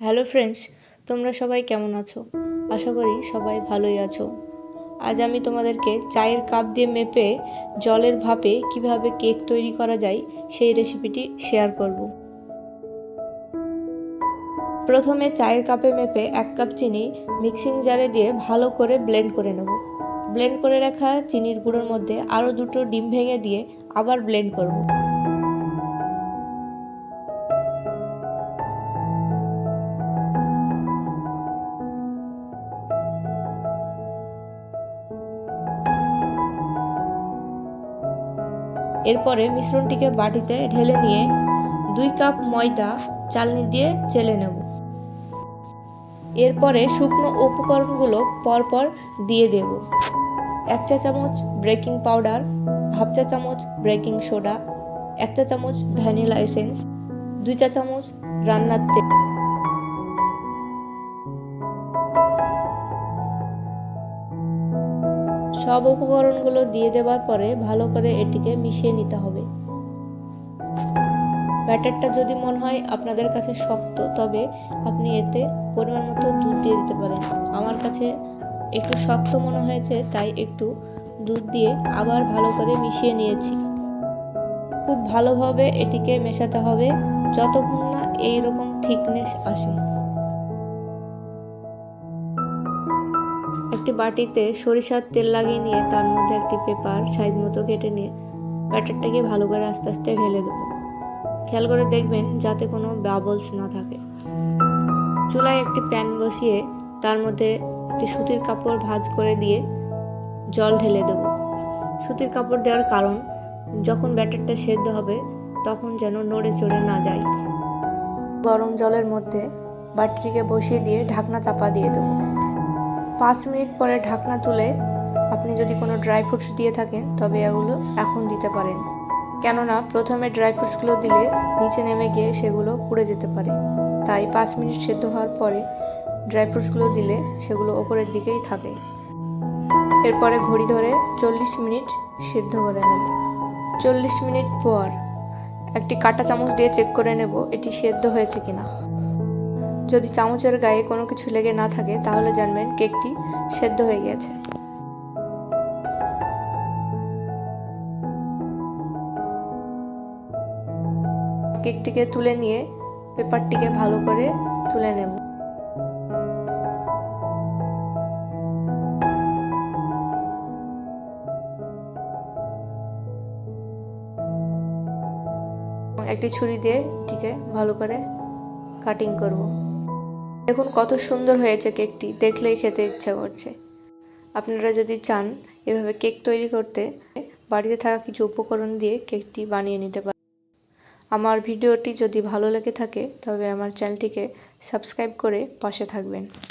Hello friends, তোমরা সবাই কেমন আছো? আশা করি সবাই ভালোই আছো। আজ আমি তোমাদেরকে চায়ের কাপ দিয়ে মেপে জলের ভাপে কীভাবে কেক তৈরি করা যায় সেই রেসিপিটি শেয়ার করব। প্রথমে চায়ের কাপে মেপে এক কাপ চিনি মিক্সিং জারে দিয়ে ভালো করে ব্লেন্ড করে নেব। ব্লেন্ড করে রাখা চিনির গুঁড়োর মধ্যে আরও দুটো ডিম ভেঙে দিয়ে আবার ব্লেন্ড করব। এরপরে মিশ্রণটিকে বাটিতে ঢেলে নিয়ে দুই কাপ ময়দা, চালনি দিয়ে চেলে নেব। এরপরে শুকনো উপকরণগুলো পরপর দিয়ে দেব। এক চা চামচ বেকিং পাউডার, হাফ চা চামচ বেকিং সোডা, এক চা চামচ ভ্যানিলা এসেন্স, দুই চা চামচ রান্নার তেল। সব উপকরণগুলো দিয়ে দেওয়ার পরে ভালো করে এটিকে মিশিয়ে নিতে হবে। ব্যাটারটা যদি মনে হয় আপনাদের কাছে শক্ত, তবে আপনি এতে পরিমাণ মতো দুধ দিয়ে দিতে পারেন। আমার কাছে একটু শক্ত মনে হয়েছে, তাই একটু দুধ দিয়ে আবার ভালো করে মিশিয়ে নিয়েছি। খুব ভালোভাবে এটিকে মেশাতে হবে, যতক্ষণ না এইরকম থিকনেস আসে। একটি বাটিতে সরিষার তেল লাগিয়ে নিয়ে তার মধ্যে একটি পেপার সাইজ মতো কেটে নিয়ে ব্যাটারটাকে ভালো করে আস্তে আস্তে ঢেলে দেবো। খেয়াল করে দেখবেন যাতে কোনো বাবলস না থাকে। চুলায় একটি প্যান বসিয়ে তার মধ্যে একটি সুতির কাপড় ভাঁজ করে দিয়ে জল ঢেলে দেব। সুতির কাপড় দেওয়ার কারণ, যখন ব্যাটারটা সেদ্ধ হবে, তখন যেন নড়ে চড়ে না যায়। গরম জলের মধ্যে বাটিটিকে বসিয়ে দিয়ে ঢাকনা চাপা দিয়ে দেবো। পাঁচ মিনিট পরে ঢাকনা তুলে আপনি যদি কোনো ড্রাই ফ্রুটস দিয়ে থাকেন, তবে এগুলো এখন দিতে পারেন। কেননা প্রথমে ড্রাই ফ্রুটসগুলো দিলে নিচে নেমে গিয়ে সেগুলো পুড়ে যেতে পারে। তাই পাঁচ মিনিট সেদ্ধ হওয়ার পরে ড্রাই ফ্রুটসগুলো দিলে সেগুলো ওপরের দিকেই থাকে। এরপরে ঘড়ি ধরে চল্লিশ মিনিট সেদ্ধ করে নেব। চল্লিশ মিনিট পর একটি কাঁটা চামচ দিয়ে চেক করে নেব এটি সেদ্ধ হয়েছে কিনা। যদি চামচের গায়ে কোনো কিছু লেগে না থাকে, তাহলে জানবেন কেকটি সেদ্ধ হয়ে গেছে। কেকটিকে তুলে নিয়ে পেপারটিকে ভালো করে তুলে নেব। একটি ছুরি দিয়ে এটিকে ভালো করে কাটিং করব। দেখুন কত সুন্দর হয়েছে কেকটি, দেখলেই খেতে ইচ্ছা করছে। আপনারা যদি চান এভাবে কেক তৈরি করতে, বাড়িতে থাকা কিছু উপকরণ দিয়ে কেকটি বানিয়ে নিতে পারেন। আমার ভিডিওটি যদি ভালো লেগে থাকে, তবে আমার চ্যানেলটিকে সাবস্ক্রাইব করে পাশে থাকবেন।